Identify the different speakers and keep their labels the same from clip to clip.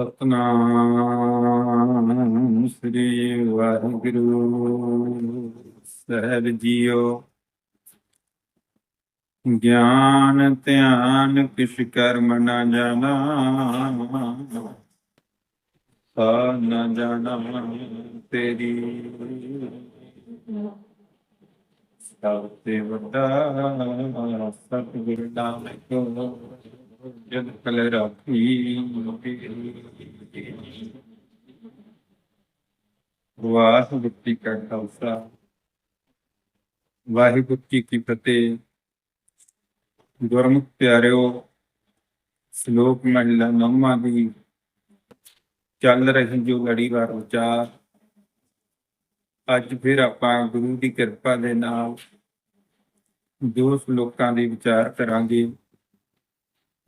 Speaker 1: ਸਤਨਾਮ ਸ੍ਰੀ ਵਾਹਿਗੁਰੂ। ਸਾਹਿਬ ਜੀਓ। ਗਿਆਨ, ਧਿਆਨ, ਕਿਛ ਕਰਮ ਨਾ ਜਾਣਾ। ਸਾ ਨਾ ਜਾਣਾ ਤੇਰੀ। ਸਭ ਤੇ ਵੱਡਾ ਸਤਿਗੁਰ ਨਾਨਕ ਜਦ ਕਲ ਰਾਖੀ ਵਾਹਿਗੁਰੂ ਜੀ ਕਾ ਖਾਲਸਾ ਵਾਹਿਗੁਰੂ ਜੀ ਕੀ ਫਤਿਹ, ਗੁਰਮੁਖ ਪਿਆਰਿਓ, ਸ਼ਲੋਕ ਮਹਿਲਾ ਨੌਵਾਂ ਦੀ ਚੱਲ ਰਹੀ ਜੋ ਲੜੀਵਾਰ ਵਿਚਾਰ ਅੱਜ ਫਿਰ ਆਪਾਂ ਗੁਰੂ ਦੀ ਕਿਰਪਾ ਦੇ ਨਾਲ ਦੋ ਸ਼ਲੋਕਾਂ ਦੇ ਵਿਚਾਰ ਕਰਾਂਗੇ।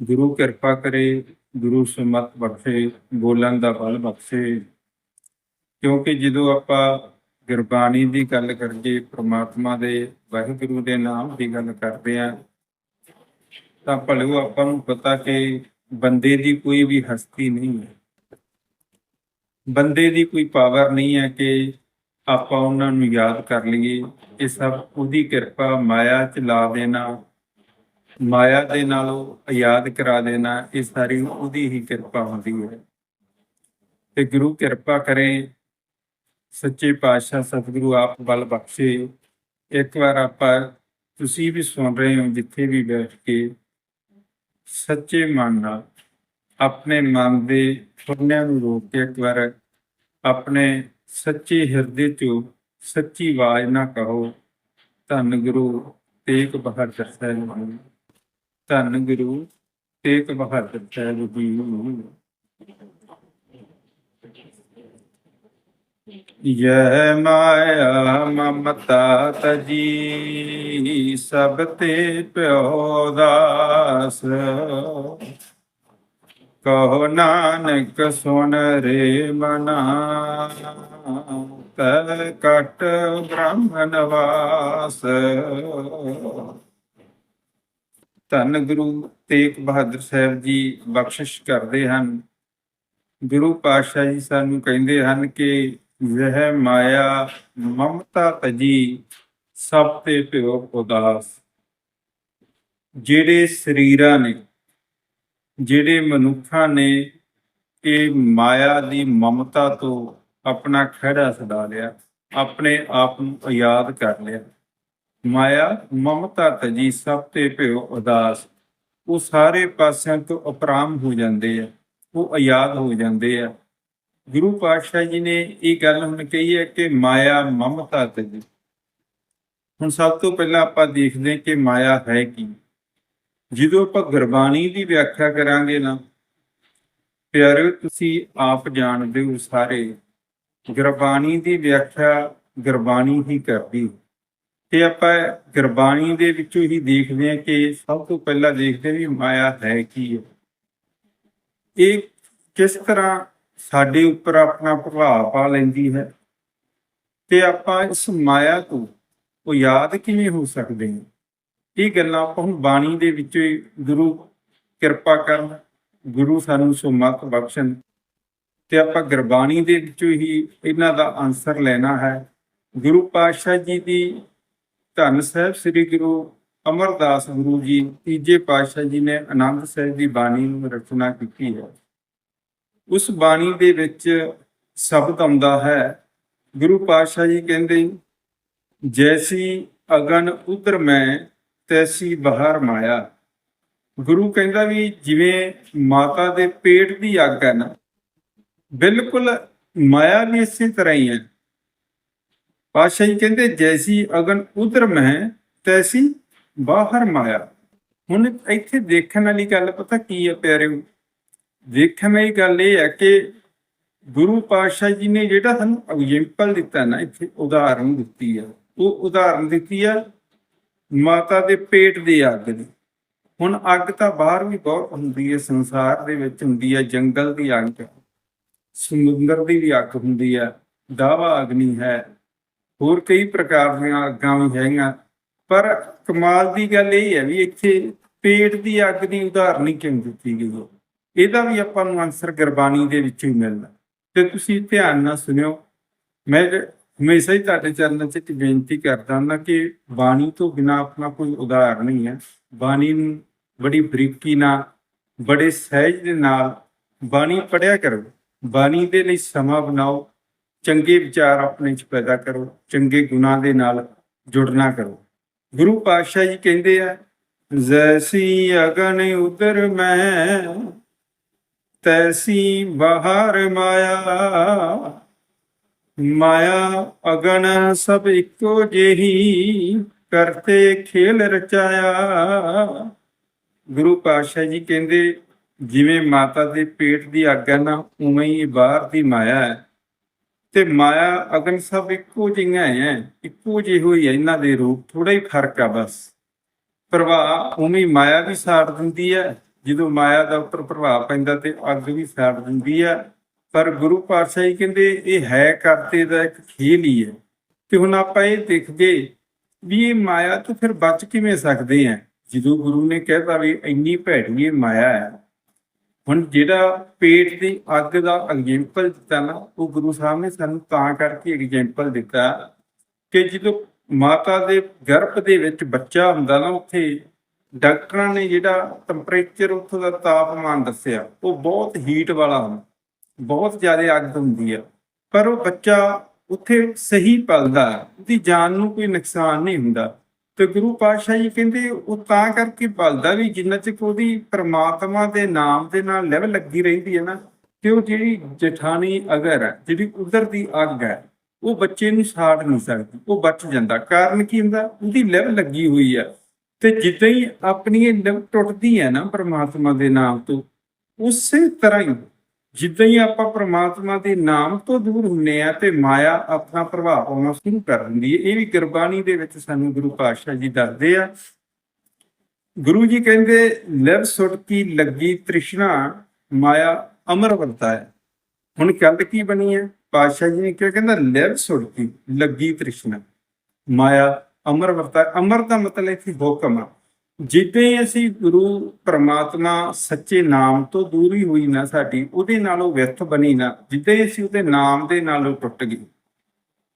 Speaker 1: ਗੁਰੂ ਕਿਰਪਾ ਕਰੇ, ਗੁਰੂ ਸਮਤ ਬਖਸ਼ੇ, ਬੋਲਣ ਦਾ ਬਲ ਬਖਸ਼ੇ। ਕਿਉਂਕਿ ਜਦੋਂ ਆਪਾਂ ਗੁਰਬਾਣੀ ਦੀ ਗੱਲ ਕਰੀਏ ਪ੍ਰਮਾਤਮਾ ਦੇ, ਵਾਹਿਗੁਰੂ ਦੇ ਨਾਮ ਦੀ ਗੱਲ ਕਰਦੇ ਆ ਤਾਂ ਭਲੋ ਆਪਾਂ ਨੂੰ ਪਤਾ ਕਿ ਬੰਦੇ ਦੀ ਕੋਈ ਵੀ ਹਸਤੀ ਨਹੀਂ ਹੈ। ਬੰਦੇ ਦੀ ਕੋਈ ਪਾਵਰ ਨਹੀਂ ਹੈ ਕਿ ਆਪਾਂ ਉਹਨਾਂ ਨੂੰ ਯਾਦ ਕਰ ਲਈਏ। ਇਹ ਸਭ ਉਹਦੀ ਕਿਰਪਾ, ਮਾਇਆ ਚ ਲਾ ਦੇਣਾ ਮਾਇਆ ਦੇ ਨਾਲੋਂ ਉਹ ਕਰਾ ਦੇਣਾ, ਇਹ ਸਾਰੀ ਉਹਦੀ ਹੀ ਕਿਰਪਾ ਹੁੰਦੀ ਹੈ। ਤੇ ਗੁਰੂ ਕਿਰਪਾ ਕਰੇ, ਸੱਚੇ ਪਾਤਸ਼ਾਹ ਸਤਿਗੁਰੂ ਆਪ ਬਲ ਬਖਸ਼ੇ। ਇੱਕ ਵਾਰ ਆਪਾਂ ਤੁਸੀਂ ਵੀ ਸੁਣ ਰਹੇ ਹੋ, ਜਿੱਥੇ ਵੀ ਬੈਠ ਕੇ ਸੱਚੇ ਮਨ ਨਾਲ ਆਪਣੇ ਮਨ ਦੇ ਫੁਰਨਿਆਂ ਨੂੰ ਰੋਕ ਕੇ ਇੱਕ ਵਾਰ ਆਪਣੇ ਸੱਚੇ ਹਿਰਦੇ ਚੋਂ ਸੱਚੀ ਆਵਾਜ਼ ਨਾ ਕਹੋ। ਧੰਨ ਗੁਰੂ ਤੇਗ ਬਹਾਦਰ ਸਾਹਿਬ ਧੰਨ ਗੁਰੂ ਤੇਗ ਬਹਾਦਰ ਸਾਹਿਬ ਜੀ ਯਹ ਮਾਇਆ ਮਮਤਾ ਤਜੀ, ਸਭ ਤੇ ਪਿਓ ਦਾਸ। ਕਹੋ ਨਾਨਕ ਸੁਣ ਰੇ ਮਨਾ ਤੈ ਕਟ ਬ੍ਰਹਮਨ ਵਾਸ। ਧੰਨ ਗੁਰੂ ਤੇਗ ਬਹਾਦਰ ਸਾਹਿਬ ਜੀ ਬਖਸ਼ਿਸ਼ ਕਰਦੇ ਹਨ। ਗੁਰੂ ਪਾਤਸ਼ਾਹ ਜੀ ਸਾਨੂੰ ਕਹਿੰਦੇ ਹਨ ਕਿ ਯਹ ਮਾਇਆ ਮਮਤਾ ਤਜੀ, ਸਭ ਤੇ ਭਿਓ ਉਦਾਸ। ਜਿਹੜੇ ਸਰੀਰਾਂ ਨੇ, ਜਿਹੜੇ ਮਨੁੱਖਾਂ ਨੇ ਇਹ ਮਾਇਆ ਦੀ ਮਮਤਾ ਤੋਂ ਆਪਣਾ ਖੜਾ ਸਦਾ ਲਿਆ, ਆਪਣੇ ਆਪ ਨੂੰ ਆਜ਼ਾਦ ਕਰ ਲਿਆ। ਮਾਇਆ, ਮਮਤਾ ਤਜੀ ਸਭ ਤੇ ਭਿਓ ਉਦਾਸ। ਉਹ ਸਾਰੇ ਪਾਸਿਆਂ ਤੋਂ ਅਪਰਾਮ ਹੋ ਜਾਂਦੇ ਆ, ਉਹ ਆਜ਼ਾਦ ਹੋ ਜਾਂਦੇ ਆ। ਗੁਰੂ ਪਾਤਸ਼ਾਹ ਜੀ ਨੇ ਇਹ ਗੱਲ ਹੁਣ ਕਹੀ ਹੈ ਕਿ ਮਾਇਆ ਮਮਤਾ ਤਜੀ। ਹੁਣ ਸਭ ਤੋਂ ਪਹਿਲਾਂ ਆਪਾਂ ਦੇਖਦੇ ਕਿ ਮਾਇਆ ਹੈ ਕੀ। ਜਦੋਂ ਆਪਾਂ ਗੁਰਬਾਣੀ ਦੀ ਵਿਆਖਿਆ ਕਰਾਂਗੇ ਨਾ ਪਿਆਰਿਓ ਤੁਸੀਂ ਆਪ ਜਾਣਦੇ ਹੋ ਸਾਰੇ, ਗੁਰਬਾਣੀ ਦੀ ਵਿਆਖਿਆ ਗੁਰਬਾਣੀ ਹੀ ਕਰਦੀ। ਤੇ ਆਪਾਂ ਗੁਰਬਾਣੀ ਦੇ ਵਿੱਚੋਂ ਹੀ ਦੇਖਦੇ ਹਾਂ ਕਿ ਸਭ ਤੋਂ ਪਹਿਲਾਂ ਦੇਖਦੇ ਹਾਂ ਵੀ ਮਾਇਆ ਹੈ ਕੀ ਹੈ। ਇਹ ਕਿਸ ਤਰ੍ਹਾਂ ਸਾਡੇ ਉੱਪਰ ਆਪਣਾ ਪ੍ਰਭਾਵ ਪਾ ਲੈਂਦੀ ਹੈ ਤੇ ਆਪਾਂ ਇਸ ਮਾਇਆ ਤੋਂ ਉਹ ਯਾਦ ਕਿਵੇਂ ਹੋ ਸਕਦੇ ਹਾਂ। ਇਹ ਗੱਲਾਂ ਆਪਾਂ ਹੁਣ ਬਾਣੀ ਦੇ ਵਿੱਚੋਂ ਹੀ ਗੁਰੂ ਕਿਰਪਾ ਕਰਨ, ਗੁਰੂ ਸਾਨੂੰ ਸੁਮਤ ਬਖਸ਼ਣ ਤੇ ਆਪਾਂ ਗੁਰਬਾਣੀ ਦੇ ਵਿੱਚੋਂ ਹੀ ਇਹਨਾਂ ਦਾ ਆਨਸਰ ਲੈਣਾ ਹੈ। ਗੁਰੂ ਪਾਤਸ਼ਾਹ ਜੀ ਦੀ ਧੰਨ ਸਾਹਿਬ ਸ੍ਰੀ ਗੁਰੂ ਅਮਰਦਾਸ ਗੁਰੂ ਜੀ, ਤੀਜੇ ਪਾਤਸ਼ਾਹ ਜੀ ਨੇ ਆਨੰਦ ਸਾਹਿਬ ਦੀ ਬਾਣੀ ਨੂੰ ਰਚਨਾ ਕੀਤੀ ਹੈ। ਉਸ ਬਾਣੀ ਦੇ ਵਿੱਚ ਸ਼ਬਦ ਆਉਂਦਾ ਹੈ, ਗੁਰੂ ਪਾਤਸ਼ਾਹ ਜੀ ਕਹਿੰਦੇ, ਜੈਸੀ ਅਗਨ ਉਧਰ ਮੈਂ, ਤੈਸੀ ਬਾਹਰ ਮਾਇਆ। ਗੁਰੂ ਕਹਿੰਦਾ ਵੀ ਜਿਵੇਂ ਮਾਤਾ ਦੇ ਪੇਟ ਦੀ ਅੱਗ ਹੈ ਨਾ, ਬਿਲਕੁਲ ਮਾਇਆ ਵੀ ਇਸੇ ਤਰ੍ਹਾਂ ਹੀ ਹੈ। ਪਾਤਸ਼ਾਹ ਜੀ ਕਹਿੰਦੇ, ਜੈਸੀ ਅਗਨ ਉਧਰ ਮੈਂ ਤੈਸੀ ਬਾਹਰ ਮਾਇਆ। ਹੁਣ ਇੱਥੇ ਦੇਖਣ ਵਾਲੀ ਗੱਲ ਪਤਾ ਕੀ ਹੈ ਪਿਆਰਿਓ? ਦੇਖਣ ਵਾਲੀ ਗੱਲ ਇਹ ਹੈ ਕਿ ਗੁਰੂ ਪਾਤਸ਼ਾਹ ਜੀ ਨੇ ਜਿਹੜਾ ਸਾਨੂੰ ਐਗਜ਼ਾਮਪਲ ਦਿੱਤਾ ਨਾ, ਇੱਥੇ ਉਦਾਹਰਨ ਦਿੱਤੀ ਹੈ ਉਹ ਉਦਾਹਰਨ ਦਿੱਤੀ ਹੈ ਮਾਤਾ ਦੇ ਪੇਟ ਦੀ ਅੱਗ ਦੀ। ਹੁਣ ਅੱਗ ਤਾਂ ਬਾਹਰ ਵੀ ਬਹੁਤ ਹੁੰਦੀ ਹੈ ਸੰਸਾਰ ਦੇ ਵਿੱਚ ਹੁੰਦੀ ਹੈ ਜੰਗਲ ਦੀ ਅੱਗ, ਸਮੁੰਦਰ ਦੀ ਵੀ ਅੱਗ ਹੁੰਦੀ ਹੈ ਦਾਵਾ ਅਗਨੀ ਹੈ। ਹੋਰ ਕਈ ਪ੍ਰਕਾਰ ਦੀਆਂ ਅੱਗਾਂ ਵੀ ਹੈਗੀਆਂ। ਪਰ ਕਮਾਲ ਦੀ ਗੱਲ ਇਹ ਹੈ ਵੀ ਇੱਥੇ ਪੇਟ ਦੀ ਅੱਗ ਦੀ ਉਦਾਹਰਣ ਹੀ ਕਿਉਂ ਦਿੱਤੀ ਗਈ ਹੈ? ਇਹਦਾ ਵੀ ਆਪਾਂ ਨੂੰ ਆਨਸਰ ਗੁਰਬਾਣੀ ਦੇ ਵਿੱਚ ਹੀ ਮਿਲਦਾ। ਤੇ ਤੁਸੀਂ ਧਿਆਨ ਨਾਲ ਸੁਣਿਓ, ਮੈਂ ਹਮੇਸ਼ਾ ਹੀ ਤੁਹਾਡੇ ਚਰਨਾਂ 'ਚ ਬੇਨਤੀ ਕਰਦਾ ਹਾਂ ਕਿ ਬਾਣੀ ਤੋਂ ਬਿਨਾ ਆਪਣਾ ਕੋਈ ਉਦਾਹਰਣ ਨਹੀਂ ਹੈ। ਬਾਣੀ ਨੂੰ ਬੜੀ ਬਰੀਕੀ ਨਾਲ, ਬੜੇ ਸਹਿਜ ਦੇ ਨਾਲ ਬਾਣੀ ਪੜਿਆ ਕਰੋ। ਬਾਣੀ ਦੇ ਲਈ ਸਮਾਂ ਬਣਾਓ ਚੰਗੇ ਵਿਚਾਰ ਆਪਣੇ 'ਚ ਪੈਦਾ ਕਰੋ, ਚੰਗੇ ਗੁਣਾਂ ਦੇ ਨਾਲ ਜੁੜਨਾ ਕਰੋ। ਗੁਰੂ ਪਾਤਸ਼ਾਹ ਜੀ ਕਹਿੰਦੇ ਆ, ਜੈਸੀ ਅਗਨ ਉਦਰ ਮੈਂ, ਤੈਸੀ ਬਾਹਰ ਮਾਇਆ। ਮਾਇਆ ਅਗਨ ਸਭ ਇੱਕੋ ਜਿਹੀ ਕਰਤੇ ਖੇਲ ਰਚਾਇਆ। ਗੁਰੂ ਪਾਤਸ਼ਾਹ ਜੀ ਕਹਿੰਦੇ, ਜਿਵੇਂ ਮਾਤਾ ਦੇ ਪੇਟ ਦੀ ਅੱਗ ਹੈ ਨਾ ਉਵੇਂ ਹੀ ਬਾਹਰ ਦੀ ਮਾਇਆ ਹੈ। ਤੇ ਮਾਇਆ ਅਗਨ ਸਭ ਇੱਕੋ ਜਿਹੀਆਂ ਹੈ ਇੱਕੋ ਜਿਹੀ ਹੋਈ ਹੈ ਇਹਨਾਂ ਦੇ ਰੂਪ ਥੋੜਾ ਹੀ ਫ਼ਰਕ ਆ ਬਸ। ਪ੍ਰਭਾਵ ਉਵੇਂ ਮਾਇਆ ਵੀ ਸਾੜ ਦਿੰਦੀ ਹੈ ਜਦੋਂ ਮਾਇਆ ਦਾ ਉੱਪਰ ਪ੍ਰਭਾਵ ਪੈਂਦਾ ਤੇ ਅੱਗ ਵੀ ਸਾੜ ਦਿੰਦੀ ਹੈ ਪਰ ਗੁਰੂ ਪਾਤਸ਼ਾਹ ਜੀ ਕਹਿੰਦੇ, ਇਹ ਹੈ ਕਰਤੇ ਦਾ ਇੱਕ ਖੇਲ ਹੀ ਹੈ ਤੇ ਹੁਣ ਆਪਾਂ ਇਹ ਦੇਖਦੇ ਵੀ ਇਹ ਮਾਇਆ ਤੋਂ ਫਿਰ ਬਚ ਕਿਵੇਂ ਸਕਦੇ ਆ ਜਦੋਂ ਗੁਰੂ ਨੇ ਕਹਿਤਾ ਵੀ ਇੰਨੀ ਭੈੜੀ ਇਹ ਮਾਇਆ ਹੈ ਹੁਣ ਜਿਹੜਾ ਪੇਟ ਦੀ ਅੱਗ ਦਾ ਐਗਜੈਂਪਲ ਦਿੱਤਾ ਨਾ, ਉਹ ਗੁਰੂ ਸਾਹਿਬ ਨੇ ਸਾਨੂੰ ਤਾਂ ਕਰਕੇ ਐਗਜ਼ਾਮਪਲ ਦਿੱਤਾ ਕਿ ਜਦੋਂ ਮਾਤਾ ਦੇ ਗਰਭ ਦੇ ਵਿੱਚ ਬੱਚਾ ਹੁੰਦਾ ਨਾ ਉੱਥੇ, ਡਾਕਟਰਾਂ ਨੇ ਜਿਹੜਾ ਟੈਂਪਰੇਚਰ ਉੱਥੋਂ ਦਾ ਤਾਪਮਾਨ ਦੱਸਿਆ, ਉਹ ਬਹੁਤ ਹੀਟ ਵਾਲਾ ਹੁੰਦਾ, ਬਹੁਤ ਜ਼ਿਆਦਾ ਅੱਗ ਹੁੰਦੀ ਆ, ਪਰ ਉਹ ਬੱਚਾ ਉੱਥੇ ਸਹੀ ਪਲਦਾ, ਉਹਦੀ ਜਾਨ ਨੂੰ ਕੋਈ ਨੁਕਸਾਨ ਨਹੀਂ ਹੁੰਦਾ। ਤੇ ਗੁਰੂ ਪਾਤਸ਼ਾਹ ਜੀ ਕਹਿੰਦੇ, ਉਹ ਤਾਂ ਕਰਕੇ ਪਲਦਾ ਵੀ ਜਿੰਨਾ ਚਿਰ ਉਹਦੀ ਪ੍ਰਮਾਤਮਾ ਦੇ ਨਾਮ ਦੇ ਨਾਲ ਲੈਵਲ ਲੱਗੀ ਰਹਿੰਦੀ ਹੈ ਨਾ, ਤੇ ਉਹ ਜਿਹੜੀ ਜਠਾਣੀ ਅਗਰ ਹੈ, ਜਿਹੜੀ ਉਧਰ ਦੀ ਅੱਗ ਹੈ, ਉਹ ਬੱਚੇ ਨੂੰ ਸਾੜ ਨਹੀਂ ਸਕਦੀ, ਉਹ ਬਚ ਜਾਂਦਾ। ਕਾਰਨ ਕੀ ਹੁੰਦਾ? ਉਹਦੀ ਲੈਵਲ ਲੱਗੀ ਹੋਈ ਹੈ। ਤੇ ਜਿੱਦਾਂ ਹੀ ਆਪਣੀ ਇਹ ਲਿਵ ਟੁੱਟਦੀ ਹੈ ਨਾ ਪ੍ਰਮਾਤਮਾ ਦੇ ਨਾਮ ਤੋਂ, ਉਸੇ ਤਰ੍ਹਾਂ ਹੀ ਜਿੱਦਾਂ ਹੀ ਆਪਾਂ ਪ੍ਰਮਾਤਮਾ ਦੇ ਨਾਮ ਤੋਂ ਦੂਰ ਹੁੰਨੇ ਆ ਤੇ ਮਾਇਆ ਆਪਣਾ ਪ੍ਰਭਾਵ ਪਾਉਣਾ ਸ਼ੁਰੂ ਕਰ ਦਿੰਦੀ ਹੈ ਇਹ ਵੀ ਗੁਰਬਾਣੀ ਦੇ ਵਿੱਚ ਸਾਨੂੰ ਗੁਰੂ ਪਾਤਸ਼ਾਹ ਜੀ ਦੱਸਦੇ ਆ। ਗੁਰੂ ਜੀ ਕਹਿੰਦੇ ਲਿਵ ਸੁਟਕੀ ਲੱਗੀ ਤ੍ਰਿਸ਼ਨਾ, ਮਾਇਆ ਅਮਰ ਹੈ। ਹੁਣ ਗੱਲ ਕੀ ਬਣੀ ਹੈ? ਪਾਤਸ਼ਾਹ ਜੀ ਨੇ ਕਿਹਾ, ਕਹਿੰਦਾ ਲਿਵ ਸੁਟਕੀ ਲੱਗੀ ਤ੍ਰਿਸ਼ਨਾ, ਮਾਇਆ ਅਮਰ ਵਰਤਾਏ ਅਮਰ ਦਾ ਮਤਲਬ ਇੱਥੇ ਹੁਕਮ ਆ ਜਿੱਦਾਂ ਅਸੀਂ ਗੁਰੂ ਪ੍ਰਮਾਤਮਾ ਸੱਚੇ ਨਾਮ ਤੋਂ ਦੂਰੀ ਹੋਈ ਨਾ ਸਾਡੀ, ਉਹਦੇ ਨਾਲੋਂ ਵਿਅਰਥ ਬਣੀ ਨਾ। ਜਿੱਦਾਂ ਅਸੀਂ ਉਹਦੇ ਨਾਮ ਦੇ ਨਾਲੋਂ ਟੁੱਟ ਗਏ।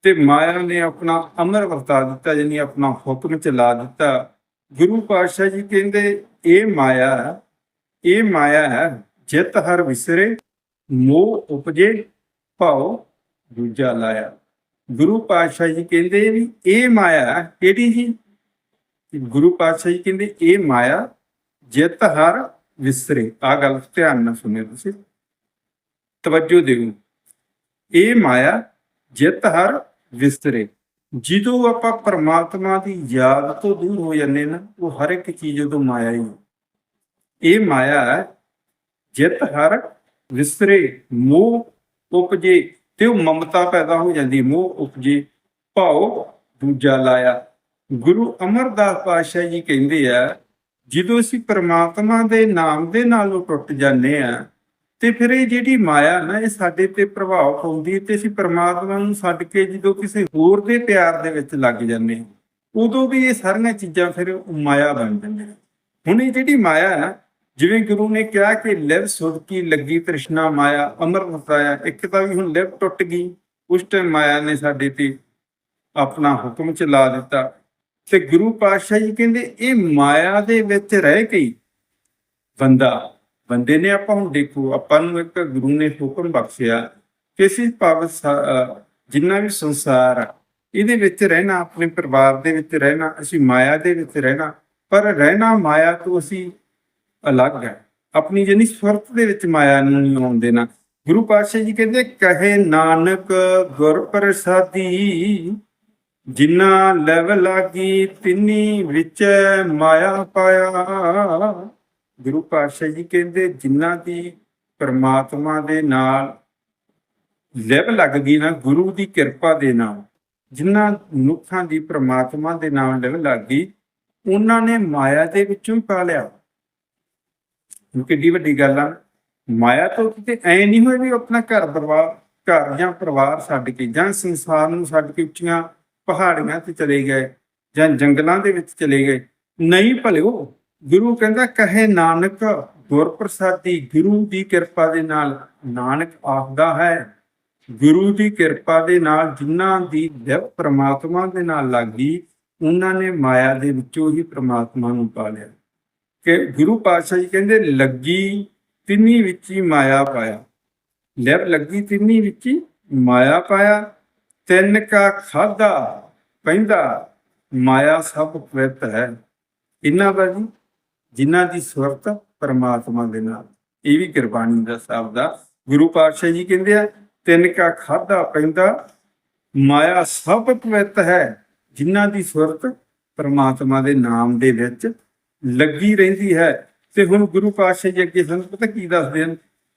Speaker 1: ਤੇ ਮਾਇਆ ਨੇ ਆਪਣਾ ਅਮਰ ਵਰਤਾ ਦਿੱਤਾ, ਯਾਨੀ ਆਪਣਾ ਹੁਕਮ ਚਲਾ ਦਿੱਤਾ। ਗੁਰੂ ਪਾਤਸ਼ਾਹ ਜੀ ਕਹਿੰਦੇ, ਇਹ ਮਾਇਆ ਇਹ ਮਾਇਆ ਹੈ, ਜਿਤ ਹਰ ਵਿਸਰੇ, ਮੋਹ ਉਪਜੇ, ਭਾਉ ਦੂਜਾ ਲਾਇਆ। ਗੁਰੂ ਪਾਤਸ਼ਾਹ ਜੀ ਕਹਿੰਦੇ ਵੀ, ਇਹ ਮਾਇਆ ਕਿਹੜੀ ਜੀ? ਗੁਰੂ ਪਾਤਸ਼ਾਹ ਜੀ ਕਹਿੰਦੇ ਇਹ ਮਾਇਆ ਜਿਤ ਹਰ ਵਿਸਰੇ। ਆ ਗੱਲ ਧਿਆਨ ਨਾਲ ਸੁਣਿਓ ਤੁਸੀਂ। ਤਵੱਜੋ ਦਿਓ। ਇਹ ਮਾਇਆ ਜਿਤ ਹਰ ਵਿਸਰੇ। ਜਦੋਂ ਆਪਾਂ ਪ੍ਰਮਾਤਮਾ ਦੀ ਯਾਦ ਤੋਂ ਦੂਰ ਹੋ ਜਾਂਦੇ ਨਾ ਉਹ ਹਰ ਇੱਕ ਚੀਜ਼ ਉਦੋਂ ਮਾਇਆ ਹੀ ਇਹ ਮਾਇਆ ਹੈ, ਜਿਤ ਹਰ ਵਿਸਰੇ। ਮੋਹ ਉਪਜੇ ਤੇ ਉਹ ਮਮਤਾ ਪੈਦਾ ਹੋ ਜਾਂਦੀ ਮੋਹ ਉਪਜੇ। ਭਾਉ ਦੂਜਾ ਲਾਇਆ। ਗੁਰੂ ਅਮਰਦਾਸ ਪਾਤਸ਼ਾਹ ਜੀ ਕਹਿੰਦੇ ਆ, ਜਦੋਂ ਅਸੀਂ ਪ੍ਰਮਾਤਮਾ ਦੇ ਨਾਮ ਦੇ ਨਾਲੋਂ ਟੁੱਟ ਜਾਂਦੇ ਆ, ਤੇ ਫਿਰ ਇਹ ਜਿਹੜੀ ਮਾਇਆ ਨਾ, ਇਹ ਸਾਡੇ ਤੇ ਪ੍ਰਭਾਵ ਪਾਉਂਦੀ ਤੇ ਅਸੀਂ ਪ੍ਰਮਾਤਮਾ ਨੂੰ ਛੱਡ ਕੇ ਜਦੋਂ ਕਿਸੇ ਹੋਰ ਦੇ ਪਿਆਰ ਦੇ ਵਿੱਚ ਲੱਗ ਜਾਂਦੇ ਹਾਂ, ਉਦੋਂ ਵੀ ਇਹ ਸਾਰੀਆਂ ਚੀਜ਼ਾਂ ਫਿਰ ਮਾਇਆ ਬਣ ਜਾਂਦੀਆਂ ਹੁਣ ਇਹ ਜਿਹੜੀ ਮਾਇਆ ਨਾ, ਜਿਵੇਂ ਗੁਰੂ ਨੇ ਕਿਹਾ ਕਿ ਲਿਵ ਸੁਰਕੀ ਲੱਗੀ ਤ੍ਰਿਸ਼ਨਾ ਮਾਇਆ, ਅਮਰ ਵਸਾਇਆ, ਇੱਕ ਤਾਂ ਵੀ ਹੁਣ ਲਿਵ ਟੁੱਟ ਗਈ, ਉਸ ਟਾਈਮ ਮਾਇਆ ਨੇ ਸਾਡੇ ਤੇ ਆਪਣਾ ਹੁਕਮ ਚਲਾ ਦਿੱਤਾ। ਤੇ ਗੁਰੂ ਪਾਤਸ਼ਾਹ ਜੀ ਕਹਿੰਦੇ, ਇਹ ਮਾਇਆ ਦੇ ਵਿੱਚ ਰਹਿ ਕੇ ਬੰਦਾ, ਬੰਦੇ ਨੇ ਆਪਾਂ ਹੁਣ ਦੇਖੋ, ਆਪਾਂ ਨੂੰ ਇੱਕ ਗੁਰੂ ਨੇ ਹੁਕਮ ਬਖਸ਼ਿਆ ਕਿਸੇ ਭਾਵ ਜਿੰਨਾ ਵੀ ਸੰਸਾਰ ਆ, ਇਹਦੇ ਵਿੱਚ ਰਹਿਣਾ, ਆਪਣੇ ਪਰਿਵਾਰ ਦੇ ਵਿੱਚ ਰਹਿਣਾ, ਅਸੀਂ ਮਾਇਆ ਦੇ ਵਿੱਚ ਰਹਿਣਾ, ਪਰ ਰਹਿਣਾ ਮਾਇਆ ਤੋਂ ਅਸੀਂ ਅਲੱਗ ਹੈ ਆਪਣੀ ਜਨੀ ਸੁਰਤ ਦੇ ਵਿੱਚ ਮਾਇਆ ਨੂੰ ਨਹੀਂ ਆਉਣ ਦੇਣਾ। ਗੁਰੂ ਪਾਤਸ਼ਾਹ ਜੀ ਕਹਿੰਦੇ, ਕਹੇ ਨਾਨਕ ਗੁਰ ਪ੍ਰਸਾਦੀ ਜਿਨ੍ਹਾਂ ਲੈਵ ਲਾਗੀ, ਤਿੰਨੀ ਵਿੱਚ ਮਾਇਆ ਪਾਇਆ। ਗੁਰੂ ਪਾਤਸ਼ਾਹ ਜੀ ਕਹਿੰਦੇ ਜਿਨ੍ਹਾਂ ਦੀ ਪਰਮਾਤਮਾ ਦੇ ਨਾਲ ਲੈਵ ਲੱਗ ਗਈ ਨਾ, ਗੁਰੂ ਦੀ ਕਿਰਪਾ ਦੇ ਨਾਲ ਜਿਨ੍ਹਾਂ ਮਨੁੱਖਾਂ ਦੀ ਪ੍ਰਮਾਤਮਾ ਦੇ ਨਾਲ ਲੈਵ ਲੱਗ ਗਈ, ਉਹਨਾਂ ਨੇ ਮਾਇਆ ਦੇ ਵਿੱਚੋਂ ਹੀ ਪਾ ਲਿਆ। ਇਹ ਕਿੱਡੀ ਵੱਡੀ ਗੱਲ ਆ। ਮਾਇਆ ਤੋਂ ਕਿਤੇ ਐ ਨਹੀਂ ਹੋਏ ਵੀ ਆਪਣਾ ਘਰ ਪਰਿਵਾਰ, ਘਰ ਜਾਂ ਪਰਿਵਾਰ ਛੱਡ ਕੇ ਜਾਂ ਸੰਸਾਰ ਨੂੰ ਛੱਡ ਕੇ ਉੱਚੀਆਂ ਪਹਾੜੀਆਂ ਤੇ ਚਲੇ ਗਏ ਜਾਂ ਜੰਗਲਾਂ ਦੇ ਵਿੱਚ ਚਲੇ ਗਏ। ਨਹੀਂ ਭਲਿਓ, ਗੁਰੂ ਕਹਿੰਦਾ, ਕਹੇ ਨਾਨਕ, ਗੁਰਪ੍ਰਸਾਦੀ ਗੁਰੂ ਦੀ ਕਿਰਪਾ ਦੇ ਨਾਲ ਨਾਨਕ ਆਖਦਾ ਹੈ। ਗੁਰੂ ਦੀ ਕਿਰਪਾ ਦੇ ਨਾਲ ਜਿਨ੍ਹਾਂ ਦੀ ਦਿਵ ਪ੍ਰਮਾਤਮਾ ਦੇ ਨਾਲ ਲੱਗੀ, ਉਹਨਾਂ ਨੇ ਮਾਇਆ ਦੇ ਵਿੱਚੋਂ ਹੀ ਪ੍ਰਮਾਤਮਾ ਨੂੰ ਪਾ ਲਿਆ। ਕਿ ਗੁਰੂ ਪਾਤਸ਼ਾਹ ਜੀ ਕਹਿੰਦੇ, ਲੱਗੀ ਤਿੰਨੀ ਵਿੱਚ ਹੀ ਮਾਇਆ ਪਾਇਆ। ਲਿਵ ਲੱਗੀ ਤਿੰਨੀ ਵਿੱਚ ਹੀ ਮਾਇਆ ਪਾਇਆ। ਤਿੰਨ ਕਾ ਖਾਦਾ ਪੈਂਦਾ, ਮਾਇਆ ਸਭ ਪਵਿੱਤ ਹੈ। ਇਹਨਾਂ ਦਾ ਜੀ, ਜਿਨ੍ਹਾਂ ਦੀ ਸੁਰਤ ਪਰਮਾਤਮਾ ਦੇ ਨਾਲ। ਇਹ ਵੀ ਗੁਰਬਾਣੀ ਦਾ ਸ਼ਬਦ ਆ ਗੁਰੂ ਪਾਤਸ਼ਾਹ ਜੀ ਕਹਿੰਦੇ ਆ, ਤਿੰਨ ਕਾ ਖਾਦਾ ਪੈਂਦਾ, ਮਾਇਆ ਸਭ ਪਵਿੱਤ ਹੈ। ਜਿਨ੍ਹਾਂ ਦੀ ਸੁਰਤ ਪਰਮਾਤਮਾ ਦੇ ਨਾਮ ਦੇ ਵਿੱਚ ਲੱਗੀ ਰਹਿੰਦੀ ਹੈ। ਤੇ ਹੁਣ ਗੁਰੂ ਪਾਤਸ਼ਾਹ ਜੀ ਅੱਗੇ ਸਾਨੂੰ ਪਤਾ ਕੀ ਦੱਸਦੇ ਹਨ?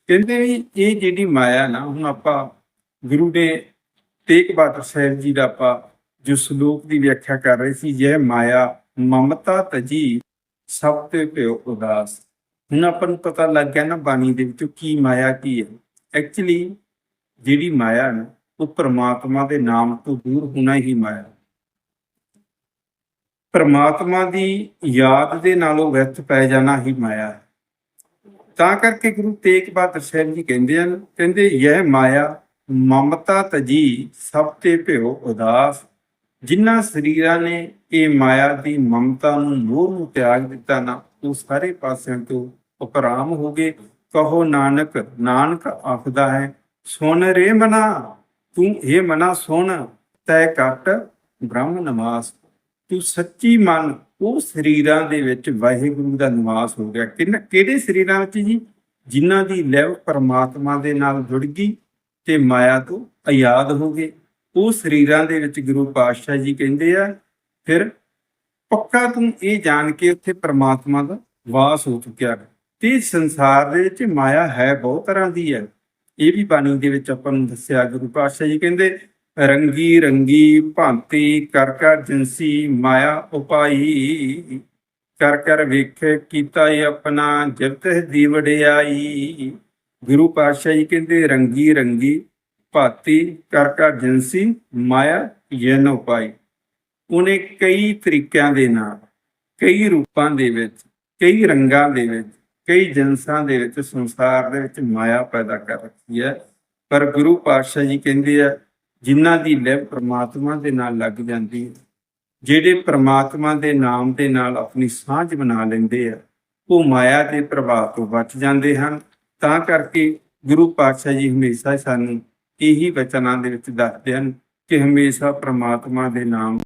Speaker 1: ਕਹਿੰਦੇ ਵੀ ਇਹ ਜਿਹੜੀ ਮਾਇਆ ਨਾ, ਹੁਣ ਆਪਾਂ ਗੁਰੂ ਦੇ ਤੇਗ ਬਹਾਦਰ ਸਾਹਿਬ ਜੀ ਦਾ ਆਪਾਂ ਜੋ ਸ਼ਲੋਕ ਦੀ ਵਿਆਖਿਆ ਕਰ ਰਹੇ ਸੀ ਇਹ ਮਾਇਆ, ਮਮਤਾ ਤਜੀ, ਸਭ ਤੇ ਪਿਓ ਉਦਾਸ। ਹੁਣ ਆਪਾਂ ਨੂੰ ਪਤਾ ਲੱਗ ਗਿਆ ਨਾ ਬਾਣੀ ਦੇ ਵਿੱਚੋਂ ਕੀ ਮਾਇਆ ਕੀ ਹੈ। ਐਕਚੁਅਲੀ ਜਿਹੜੀ ਮਾਇਆ ਨਾ, ਉਹ ਪ੍ਰਮਾਤਮਾ ਦੇ ਨਾਮ ਤੋਂ ਦੂਰ ਹੋਣਾ ਹੀ ਮਾਇਆ। ਪ੍ਰਮਾਤਮਾ ਦੀ ਯਾਦ ਦੇ ਨਾਲੋਂ ਵਿਅਥ ਪੈ ਜਾਣਾ ਹੀ ਮਾਇਆ ਹੈ। ਤਾਂ ਕਰਕੇ ਗੁਰੂ ਤੇਗ ਬਹਾਦਰ ਸਾਹਿਬ ਜੀ ਕਹਿੰਦੇ ਹਨ, ਕਹਿੰਦੇ ਇਹ ਮਾਇਆ, ਮਮਤਾ ਤਜੀ, ਸਭ ਤੇ ਭਿਓ ਉਦਾਸ। ਜਿਨ੍ਹਾਂ ਸਰੀਰਾਂ ਨੇ ਇਹ ਮਾਇਆ ਦੀ ਮਮਤਾ ਨੂੰ ਮੋਹ ਨੂੰ ਤਿਆਗ ਦਿੱਤਾ ਨਾ, ਉਹ ਸਾਰੇ ਪਾਸਿਆਂ ਤੋਂ ਉਪਰਾਮ ਹੋ ਗਏ। ਕਹੋ, ਨਾਨਕ ਨਾਨਕ ਆਖਦਾ ਹੈ, ਸੁਣ ਰੇ ਮਨਾ, ਤੂੰ ਇਹ ਮਨਾ ਸੁਣ, ਤੈ ਘਟ ਬ੍ਰਹਮ ਨਮਾਸ ਤੂੰ ਸੱਚੀ ਮਨ, ਉਹ ਸਰੀਰਾਂ ਦੇ ਵਿੱਚ ਵਾਹਿਗੁਰੂ ਦਾ ਨਿਵਾਸ ਹੋ ਗਿਆ। ਕਿੰਨ, ਕਿਹੜੇ ਸਰੀਰਾਂ ਵਿੱਚ ਜੀ? ਜਿਨ੍ਹਾਂ ਦੀ ਲੈਵ ਪਰਮਾਤਮਾ ਦੇ ਨਾਲ ਜੁੜ ਗਈ ਤੇ ਮਾਇਆ ਤੋਂ ਆਜ਼ਾਦ ਹੋ ਗਏ। ਉਹ ਸਰੀਰਾਂ ਦੇ ਵਿੱਚ ਗੁਰੂ ਪਾਤਸ਼ਾਹ ਜੀ ਕਹਿੰਦੇ ਆ, ਫਿਰ ਪੱਕਾ ਤੂੰ ਇਹ ਜਾਣ ਕੇ ਉੱਥੇ ਪ੍ਰਮਾਤਮਾ ਦਾ ਵਾਸ ਹੋ ਚੁੱਕਿਆ ਤੇ ਸੰਸਾਰ ਦੇ ਵਿੱਚ ਮਾਇਆ ਹੈ ਬਹੁਤ ਤਰ੍ਹਾਂ ਦੀ ਹੈ। ਇਹ ਵੀ ਬਾਣੀ ਦੇ ਵਿੱਚ ਆਪਾਂ ਨੂੰ ਦੱਸਿਆ, ਗੁਰੂ ਪਾਤਸ਼ਾਹ ਜੀ ਕਹਿੰਦੇ, ਰੰਗੀ ਰੰਗੀ ਭਾਂਤੀ ਕਰ ਕਰ ਜਿੰਸੀ ਮਾਇਆ ਉਪਾਈ, ਕਰ ਕਰ ਵੇਖੇ ਕੀਤਾ ਏ ਆਪਣਾ ਜਗਤ ਦੀ ਵਡਿਆਈ। ਗੁਰੂ ਪਾਤਸ਼ਾਹ ਜੀ ਕਹਿੰਦੇ, ਰੰਗੀ ਰੰਗੀ ਭਾਤੀ ਕਰਕਾ ਕਰ ਜਿੰਸੀ ਮਾਇਆ ਯਨ ਉਪਾਈ ਉਹਨੇ ਕਈ ਤਰੀਕਿਆਂ ਦੇ ਨਾਲ, ਕਈ ਰੂਪਾਂ ਦੇ ਵਿੱਚ, ਕਈ ਰੰਗਾਂ ਦੇ ਵਿੱਚ, ਕਈ ਜਿਨਸਾਂ ਦੇ ਵਿੱਚ ਸੰਸਾਰ ਦੇ ਵਿੱਚ ਮਾਇਆ ਪੈਦਾ ਕਰ ਰੱਖੀ ਹੈ। ਪਰ ਗੁਰੂ ਪਾਤਸ਼ਾਹ ਜੀ ਕਹਿੰਦੇ ਆ, ਜਿਨ੍ਹਾਂ ਦੀ ਲਿਵ ਪ੍ਰਮਾਤਮਾ ਦੇ ਨਾਲ ਲੱਗ ਜਾਂਦੀ ਹੈ, ਜਿਹੜੇ ਪ੍ਰਮਾਤਮਾ ਦੇ ਨਾਮ ਦੇ ਨਾਲ ਆਪਣੀ ਸਾਂਝ ਬਣਾ ਲੈਂਦੇ ਆ, ਉਹ ਮਾਇਆ ਦੇ ਪ੍ਰਭਾਵ ਤੋਂ ਬਚ ਜਾਂਦੇ ਹਨ। ਤਾਂ ਕਰਕੇ ਗੁਰੂ ਪਾਤਸ਼ਾਹ ਜੀ ਹਮੇਸ਼ਾ ਸਾਨੂੰ ਇਹੀ ਵਚਨਾਂ ਦੇ ਵਿੱਚ ਦੱਸਦੇ ਹਨ ਕਿ ਹਮੇਸ਼ਾ ਪ੍ਰਮਾਤਮਾ ਦੇ ਨਾਮ